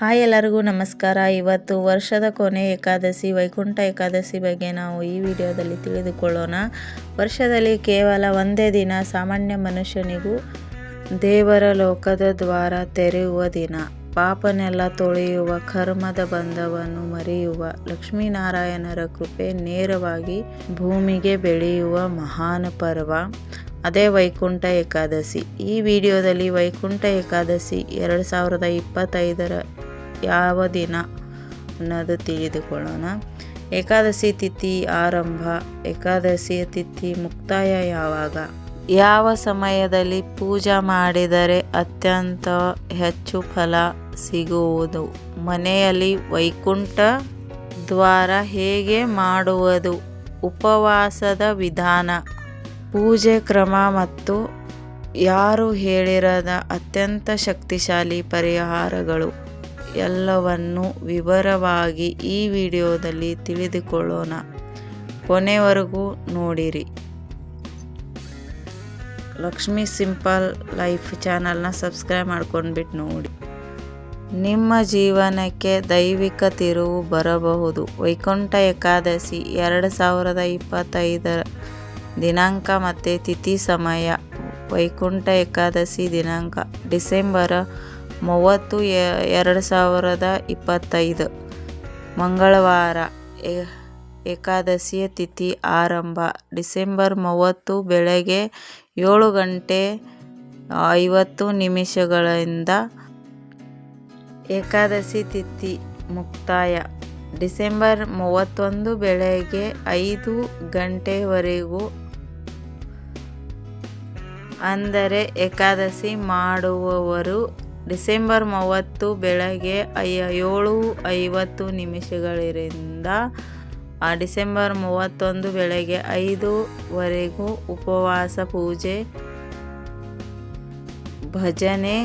Hi ಎಲ್ಲರಿಗೂ ನಮಸ್ಕಾರ. ಇವತ್ತು ವರ್ಷದ ಕೊನೆ ಏಕಾದಶಿ, ವೈಕುಂಠ ಏಕಾದಶಿ ಬಗ್ಗೆ ನಾವು ಈ ವಿಡಿಯೋದಲ್ಲಿ ತಿಳಿದುಕೊಳ್ಳೋಣ. ವರ್ಷದಲ್ಲಿ ಕೇವಲ ಒಂದೇ ದಿನ ಸಾಮಾನ್ಯ ಮನುಷ್ಯನಿಗೂ ದೇವರ ಲೋಕದ ದ್ವಾರ ತೆರೆಯುವ ದಿನ. ಪಾಪನೆಲ್ಲ ತೊಳೆಯುವ, ಕರ್ಮದ ಬಂಧವನ್ನು ಮರೆಯುವ, ಲಕ್ಷ್ಮೀನಾರಾಯಣರ ಕೃಪೆ ನೇರವಾಗಿ ಭೂಮಿಗೆ ಬೆಳೆಯುವ ಮಹಾನ್ ಪರ್ವ. ಅದೇ ವೈಕುಂಠ ಏಕಾದಶಿ. ಈ ವಿಡಿಯೋದಲ್ಲಿ ವೈಕುಂಠ ಏಕಾದಶಿ ಎರಡು ಸಾವಿರದ ಇಪ್ಪತ್ತೈದರ ಯಾವ ದಿನ ಅನ್ನೋದು ತಿಳಿದುಕೊಳ್ಳೋಣ. ಏಕಾದಶಿ ತಿಥಿ ಆರಂಭ ಏಕಾದಶಿಯ ತಿಥಿ ಮುಕ್ತಾಯ ಯಾವಾಗ? ಯಾವ ಸಮಯದಲ್ಲಿ ಪೂಜೆ ಮಾಡಿದರೆ ಅತ್ಯಂತ ಹೆಚ್ಚು ಫಲ ಸಿಗುವುದು? ಮನೆಯಲ್ಲಿ ವೈಕುಂಠ ದ್ವಾರ ಹೇಗೆ ಮಾಡುವುದು? ಉಪವಾಸದ ವಿಧಾನ? ಪೂಜೆ ಕ್ರಮ ಮತ್ತು ಯಾರು ಹೇಳಿರದ ಅತ್ಯಂತ ಶಕ್ತಿಶಾಲಿ ಪರಿಹಾರಗಳು? ಎಲ್ಲವನ್ನು ವಿವರವಾಗಿ ಈ ವಿಡಿಯೋದಲ್ಲಿ ತಿಳಿದುಕೊಳ್ಳೋಣ. ಕೊನೆವರೆಗೂ ನೋಡಿರಿ. ಲಕ್ಷ್ಮಿ ಸಿಂಪಲ್ ಲೈಫ್ ಚಾನಲ್ನ ಸಬ್ಸ್ಕ್ರೈಬ್ ಮಾಡ್ಕೊಂಡ್ಬಿಟ್ಟು ನೋಡಿ. ನಿಮ್ಮ ಜೀವನಕ್ಕೆ ದೈವಿಕ ತಿರುವು ಬರಬಹುದು. ವೈಕುಂಠ ಏಕಾದಶಿ ಎರಡು ಸಾವಿರದ ಇಪ್ಪತ್ತೈದರ ದಿನಾಂಕ ಮತ್ತು ತಿಥಿ ಸಮಯ. ವೈಕುಂಠ ಏಕಾದಶಿ ದಿನಾಂಕ ಡಿಸೆಂಬರ್ ಮೂವತ್ತು ಎರಡು ಸಾವಿರದ ಇಪ್ಪತ್ತೈದು. ಮಂಗಳವಾರ ಏಕಾದಶಿಯ ತಿಥಿ ಆರಂಭ. ಡಿಸೆಂಬರ್ ಮೂವತ್ತು ಬೆಳಗ್ಗೆ ಏಳು ಗಂಟೆ ಐವತ್ತು ನಿಮಿಷಗಳಿಂದ ಏಕಾದಶಿ ತಿಥಿ ಮುಕ್ತಾಯ. ಡಿಸೆಂಬರ್ ಮೂವತ್ತೊಂದು ಬೆಳಗ್ಗೆ ಐದು ಗಂಟೆವರೆಗೂ ಅಂದರೆ ಏಕಾದಶಿ ಮಾಡುವವರು ಡಿಸೆಂಬರ್ ಮೂವತ್ತು ಬೆಳಗ್ಗೆ ಏಳು ಐವತ್ತು ನಿಮಿಷಗಳಿಂದ ಡಿಸೆಂಬರ್ ಮೂವತ್ತೊಂದು ಬೆಳಗ್ಗೆ ಐದುವರೆಗೂ ಉಪವಾಸ, ಪೂಜೆ, ಭಜನೆ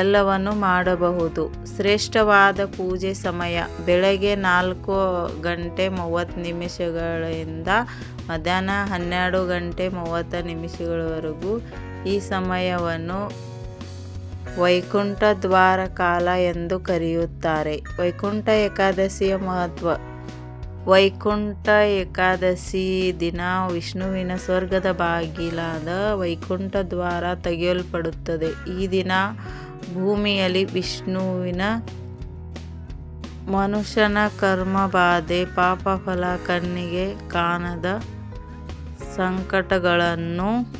ಎಲ್ಲವನ್ನು ಮಾಡಬಹುದು. ಶ್ರೇಷ್ಠವಾದ ಪೂಜೆ ಸಮಯ ಬೆಳಗ್ಗೆ ನಾಲ್ಕು ಗಂಟೆ ಮೂವತ್ತು ನಿಮಿಷಗಳಿಂದ ಮಧ್ಯಾಹ್ನ ಹನ್ನೆರಡು ಗಂಟೆ ಮೂವತ್ತು ನಿಮಿಷಗಳವರೆಗೂ ಈ ಸಮಯವನ್ನು ವೈಕುಂಠ ದ್ವಾರ ಕಾಲ ಎಂದು ಕರೆಯುತ್ತಾರೆ. ವೈಕುಂಠ ಏಕಾದಶಿಯ ಮಹತ್ವ. ವೈಕುಂಠ ಏಕಾದಶಿ ದಿನ ವಿಷ್ಣುವಿನ ಸ್ವರ್ಗದ ಬಾಗಿಲಾದ ವೈಕುಂಠ ದ್ವಾರ ತೆಗೆಯಲ್ಪಡುತ್ತದೆ. ಈ ದಿನ ಭೂಮಿಯಲ್ಲಿ ವಿಷ್ಣುವಿನ ಮನುಷ್ಯನ ಕರ್ಮಬಾಧೆ ಪಾಪಫಲ ಕಣ್ಣಿಗೆ ಕಾಣದ ಸಂಕಟಗಳನ್ನು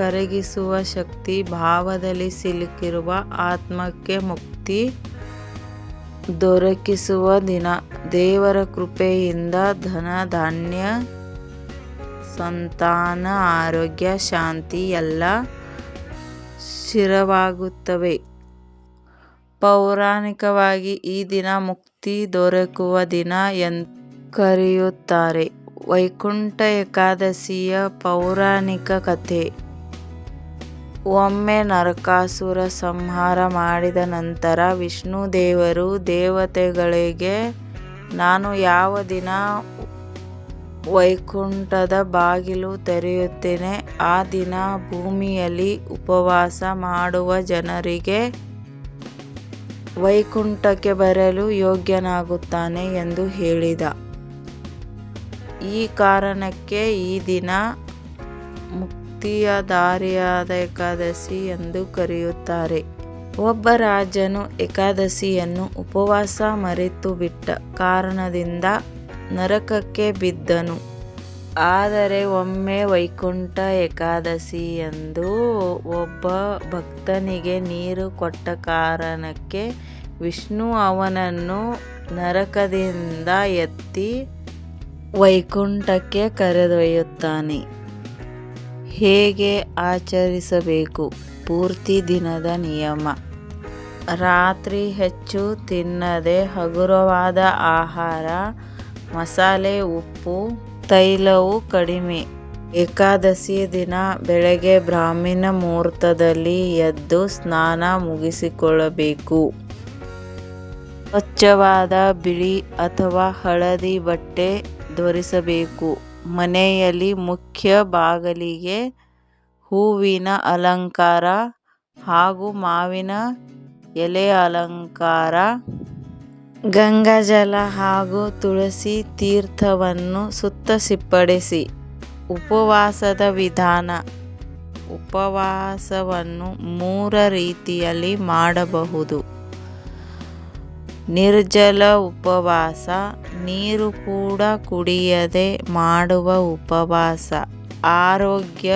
ಕರಗಿಸುವ ಶಕ್ತಿ ಭಾವದಲ್ಲಿ ಸಿಲುಕಿರುವ ಆತ್ಮಕ್ಕೆ ಮುಕ್ತಿ ದೊರಕಿಸುವ ದಿನ. ದೇವರ ಕೃಪೆಯಿಂದ ಧನ, ಧಾನ್ಯ, ಸಂತಾನ, ಆರೋಗ್ಯ, ಶಾಂತಿ ಎಲ್ಲ ಸ್ಥಿರವಾಗುತ್ತವೆ. ಪೌರಾಣಿಕವಾಗಿ ಈ ದಿನ ಮುಕ್ತಿ ದೊರಕುವ ದಿನ ಎಂದು ಕರೆಯುತ್ತಾರೆ. ವೈಕುಂಠ ಏಕಾದಶಿಯ ಪೌರಾಣಿಕ ಕಥೆ. ಒಮ್ಮೆ ನರಕಾಸುರ ಸಂಹಾರ ಮಾಡಿದ ನಂತರ ವಿಷ್ಣು ದೇವರು ದೇವತೆಗಳಿಗೆ, ನಾನು ಯಾವ ದಿನ ವೈಕುಂಠದ ಬಾಗಿಲು ತೆರೆಯುತ್ತೇನೆ, ಆ ದಿನ ಭೂಮಿಯಲ್ಲಿ ಉಪವಾಸ ಮಾಡುವ ಜನರಿಗೆ ವೈಕುಂಠಕ್ಕೆ ಬರಲು ಯೋಗ್ಯನಾಗುತ್ತಾನೆ ಎಂದು ಹೇಳಿದ. ಈ ಕಾರಣಕ್ಕೆ ಈ ದಿನ ಮುಕ್ತಿಯ ದಾರಿಯಾದ ಏಕಾದಶಿ ಎಂದು ಕರೆಯುತ್ತಾರೆ. ಒಬ್ಬ ರಾಜನು ಏಕಾದಶಿಯನ್ನು ಉಪವಾಸ ಮರೆತು ಬಿಟ್ಟ ಕಾರಣದಿಂದ ನರಕಕ್ಕೆ ಬಿದ್ದನು. ಆದರೆ ಒಮ್ಮೆ ವೈಕುಂಠ ಏಕಾದಶಿ ಎಂದು ಒಬ್ಬ ಭಕ್ತನಿಗೆ ನೀರು ಕೊಟ್ಟ ಕಾರಣಕ್ಕೆ ವಿಷ್ಣು ಅವನನ್ನು ನರಕದಿಂದ ಎತ್ತಿ ವೈಕುಂಠಕ್ಕೆ ಕರೆದೊಯ್ಯುತ್ತಾನೆ. ಹೇಗೆ ಆಚರಿಸಬೇಕು? ಪೂರ್ತಿ ದಿನದ ನಿಯಮ. ರಾತ್ರಿ ಹೆಚ್ಚು ತಿನ್ನದೆ ಹಗುರವಾದ ಆಹಾರ, ಮಸಾಲೆ, ಉಪ್ಪು, ತೈಲವು ಕಡಿಮೆ. ಏಕಾದಶಿ ದಿನ ಬೆಳಗ್ಗೆ ಬ್ರಾಹ್ಮಣ ಮುಹೂರ್ತದಲ್ಲಿ ಎದ್ದು ಸ್ನಾನ ಮುಗಿಸಿಕೊಳ್ಳಬೇಕು. ಸ್ವಚ್ಛವಾದ ಬಿಳಿ ಅಥವಾ ಹಳದಿ ಬಟ್ಟೆ ಧರಿಸಬೇಕು. ಮನೆಯಲ್ಲಿ ಮುಖ್ಯ ಬಾಗಿಲಿಗೆ ಹೂವಿನ ಅಲಂಕಾರ ಹಾಗೂ ಮಾವಿನ ಎಲೆ ಅಲಂಕಾರ ಗಂಗಾಜಲ ಹಾಗೂ ತುಳಸಿ ತೀರ್ಥವನ್ನು ಸುತ್ತ ಸಿಂಪಡಿಸಿ ಉಪವಾಸದ ವಿಧಾನ. ಉಪವಾಸವನ್ನು ಮೂರ ರೀತಿಯಲ್ಲಿ ಮಾಡಬಹುದು. ನಿರ್ಜಲ ಉಪವಾಸ, ನೀರು ಕೂಡ ಕುಡಿಯದೆ ಮಾಡುವ ಉಪವಾಸ. ಆರೋಗ್ಯ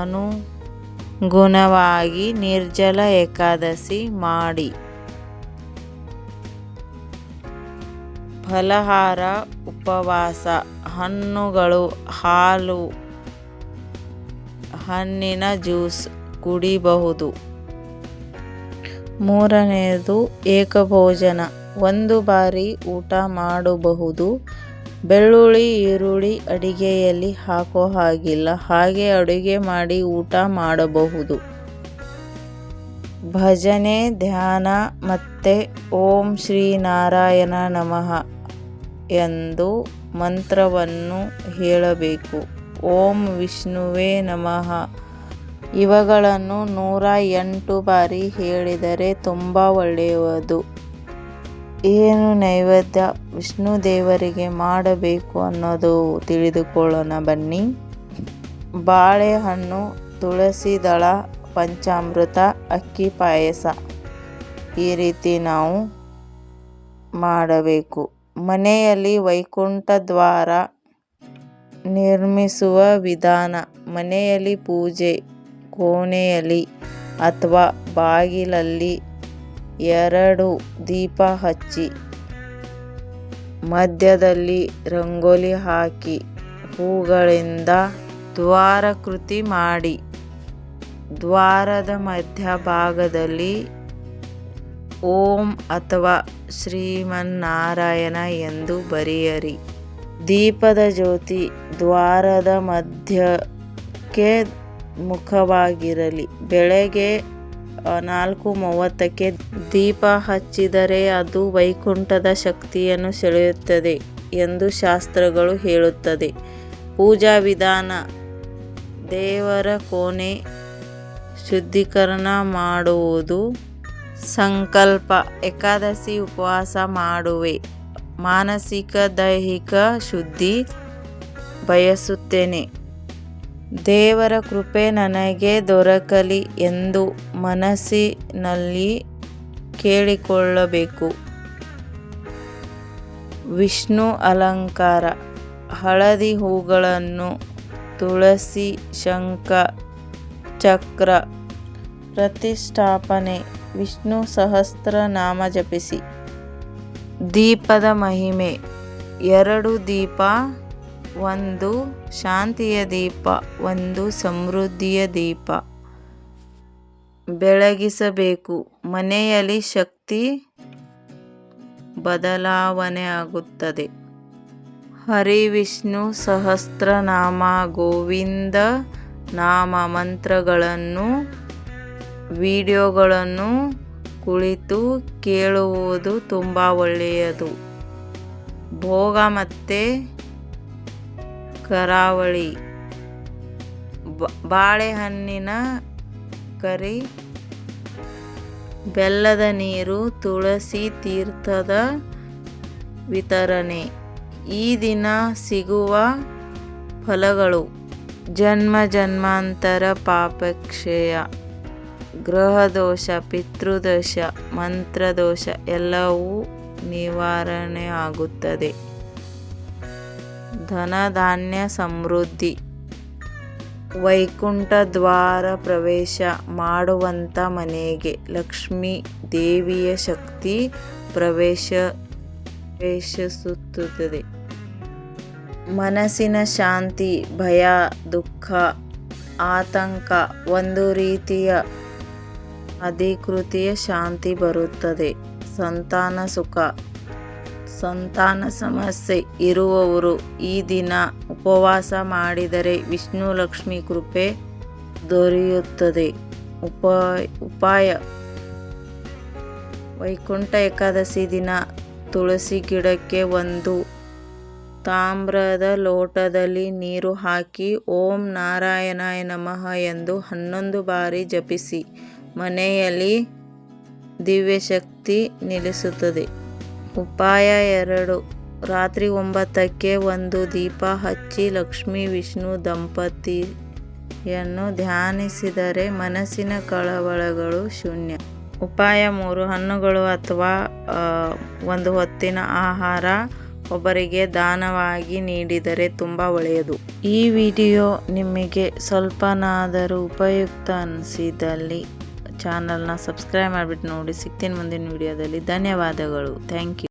ಅನುಗುಣವಾಗಿ ನಿರ್ಜಲ ಏಕಾದಶಿ ಮಾಡಿ. ಫಲಹಾರ ಉಪವಾಸ. ಹಣ್ಣುಗಳು, ಹಾಲು, ಹಣ್ಣಿನ ಜ್ಯೂಸ್ ಕುಡಿಬಹುದು. ಮೂರನೆಯದು ಏಕಭೋಜನ. ಒಂದು ಬಾರಿ ಊಟ ಮಾಡಬಹುದು. ಬೆಳ್ಳುಳ್ಳಿ, ಈರುಳ್ಳಿ ಅಡಿಗೆಯಲ್ಲಿ ಹಾಕೋ ಹಾಗಿಲ್ಲ. ಹಾಗೆ ಅಡುಗೆ ಮಾಡಿ ಊಟ ಮಾಡಬಹುದು. ಭಜನೆ, ಧ್ಯಾನ ಮತ್ತು ಓಂ ಶ್ರೀ ನಾರಾಯಣ ನಮಃ ಎಂದು ಮಂತ್ರವನ್ನು ಹೇಳಬೇಕು. ಓಂ ವಿಷ್ಣುವೇ ನಮಃ. ಇವುಗಳನ್ನು ನೂರ ಎಂಟು ಬಾರಿ ಹೇಳಿದರೆ ತುಂಬ ಒಳ್ಳೆಯದು. ಏನು ನೈವೇದ್ಯ ವಿಷ್ಣು ದೇವರಿಗೆ ಮಾಡಬೇಕು ಅನ್ನೋದು ತಿಳಿದುಕೊಳ್ಳೋಣ ಬನ್ನಿ. ಬಾಳೆಹಣ್ಣು, ತುಳಸಿ ದಳ, ಪಂಚಾಮೃತ, ಅಕ್ಕಿ ಪಾಯಸ ಈ ರೀತಿ ನಾವು ಮಾಡಬೇಕು. ಮನೆಯಲ್ಲಿ ವೈಕುಂಠ ದ್ವಾರ ನಿರ್ಮಿಸುವ ವಿಧಾನ ಮನೆಯಲ್ಲಿ ಪೂಜೆ ಕೋಣೆಯಲ್ಲಿ ಅಥವಾ ಬಾಗಿಲಲ್ಲಿ ಎರಡು ದೀಪ ಹಚ್ಚಿ ಮಧ್ಯದಲ್ಲಿ ರಂಗೋಲಿ ಹಾಕಿ ಹೂಗಳಿಂದ ದ್ವಾರಕೃತಿ ಮಾಡಿ. ದ್ವಾರದ ಮಧ್ಯಭಾಗದಲ್ಲಿ ಓಂ ಅಥವಾ ಶ್ರೀಮನ್ನಾರಾಯಣ ಎಂದು ಬರೆಯಿರಿ. ದೀಪದ ಜ್ಯೋತಿ ದ್ವಾರದ ಮಧ್ಯಕ್ಕೆ ಮುಖವಾಗಿರಲಿ. ಬೆಳಗ್ಗೆ ನಾಲ್ಕು ಮೂವತ್ತಕ್ಕೆ ದೀಪ ಹಚ್ಚಿದರೆ ಅದು ವೈಕುಂಠದ ಶಕ್ತಿಯನ್ನು ಸೆಳೆಯುತ್ತದೆ ಎಂದು ಶಾಸ್ತ್ರಗಳು ಹೇಳುತ್ತದೆ. ಪೂಜಾ ವಿಧಾನ, ದೇವರ ಕೋಣೆ ಶುದ್ಧೀಕರಣ ಮಾಡುವುದು ಸಂಕಲ್ಪ. ಏಕಾದಶಿ ಉಪವಾಸ ಮಾಡುವೆ. ಮಾನಸಿಕ ದೈಹಿಕ ಶುದ್ಧಿ ಬಯಸುತ್ತೇನೆ. ದೇವರ ಕೃಪೆ ನನಗೆ ದೊರಕಲಿ ಎಂದು ಮನಸ್ಸಿನಲ್ಲಿ ಕೇಳಿಕೊಳ್ಳಬೇಕು. ವಿಷ್ಣು ಅಲಂಕಾರ, ಹಳದಿ ಹೂಗಳನ್ನು ತುಳಸಿ, ಶಂಖ, ಚಕ್ರ, ಪ್ರತಿಷ್ಠಾಪನೆ, ವಿಷ್ಣು ಸಹಸ್ರ ನಾಮ ಜಪಿಸಿ. ದೀಪದ ಮಹಿಮೆ, ಎರಡು ದೀಪ ಒಂದು ಶಾಂತಿಯ ದೀಪ, ಒಂದು ಸಮೃದ್ಧಿಯ ದೀಪ. ಬೆಳಗಿಸಬೇಕು. ಮನೆಯಲ್ಲಿ ಶಕ್ತಿ ಬದಲಾವಣೆ ಆಗುತ್ತದೆ. ಹರಿ ವಿಷ್ಣು ಸಹಸ್ರನಾಮ, ಗೋವಿಂದ ನಾಮ ಮಂತ್ರಗಳನ್ನು, ವಿಡಿಯೋಗಳನ್ನು ಕುಳಿತು ಕೇಳುವುದು ತುಂಬ ಒಳ್ಳೆಯದು. ಭೋಗ ಮತ್ತು ಕರಾವಳಿ. ಬಾಳೆಹಣ್ಣಿನ ಕರಿ, ಬೆಲ್ಲದ ನೀರು, ತುಳಸಿ ತೀರ್ಥದ ವಿತರಣೆ. ಈ ದಿನ ಸಿಗುವ ಫಲಗಳು. ಜನ್ಮ ಜನ್ಮಾಂತರ ಪಾಪಕ್ಷಯ. ಗ್ರಹದೋಷ ಪಿತೃದೋಷ ಮಂತ್ರದೋಷ ಎಲ್ಲವೂ ನಿವಾರಣೆ ಆಗುತ್ತದೆ. ಧನಧಾನ್ಯ ಸಮೃದ್ಧಿ. ವೈಕುಂಠ ದ್ವಾರ ಪ್ರವೇಶ ಮಾಡುವಂತ ಮನೆಗೆ ಲಕ್ಷ್ಮೀ ದೇವಿಯ ಶಕ್ತಿ ಪ್ರವೇಶ, ಪ್ರವೇಶಿಸುತ್ತದೆ. ಮನಸ್ಸಿನ ಶಾಂತಿ, ಭಯ, ದುಃಖ, ಆತಂಕ ಒಂದು ರೀತಿಯ ಅಧಿಕೃತಿಯ ಶಾಂತಿ ಬರುತ್ತದೆ. ಸಂತಾನ ಸುಖ ಸಂತಾನ ಸಮಸ್ಯೆ ಇರುವವರು ಈ ದಿನ ಉಪವಾಸ ಮಾಡಿದರೆ ವಿಷ್ಣು ಲಕ್ಷ್ಮಿ ಕೃಪೆ ದೊರೆಯುತ್ತದೆ. ಉಪಾಯ ಉಪಾಯ. ವೈಕುಂಠ ಏಕಾದಶಿ ದಿನ ತುಳಸಿ ಗಿಡಕ್ಕೆ ಒಂದು ತಾಮ್ರದ ಲೋಟದಲ್ಲಿ ನೀರು ಹಾಕಿ ಓಂ ನಾರಾಯಣಾಯ ನಮಃ ಎಂದು ಹನ್ನೊಂದು ಬಾರಿ ಜಪಿಸಿ. ಮನೆಯಲ್ಲಿ ದಿವ್ಯಶಕ್ತಿ ನಿಲ್ಲಿಸುತ್ತದೆ. ಉಪಾಯ ಎರಡು. ರಾತ್ರಿ ಒಂಬತ್ತಕ್ಕೆ ಒಂದು ದೀಪ ಹಚ್ಚಿ ಲಕ್ಷ್ಮೀ, ವಿಷ್ಣು, ದಂಪತಿಯನ್ನು ಧ್ಯಾನಿಸಿದರೆ ಮನಸ್ಸಿನ ಕಳವಳಗಳು ಶೂನ್ಯ. ಉಪಾಯ ಮೂರು, ಹಣ್ಣುಗಳು ಅಥವಾ ಒಂದು ಹೊತ್ತಿನ ಆಹಾರ ಒಬ್ಬರಿಗೆ ದಾನವಾಗಿ ನೀಡಿದರೆ ತುಂಬ ಒಳ್ಳೆಯದು. ಈ ವಿಡಿಯೋ ನಿಮಗೆ ಸ್ವಲ್ಪನಾದರೂ ಉಪಯುಕ್ತ ಅನಿಸಿದಲ್ಲಿ ಚಾನಲ್ನ ಸಬ್ಸ್ಕ್ರೈಬ್ ಮಾಡಿಬಿಟ್ಟು ನೋಡಿ. ಸಿಗ್ತೀನಿ ಮುಂದಿನ ವಿಡಿಯೋದಲ್ಲಿ. ಧನ್ಯವಾದಗಳು. Thank you.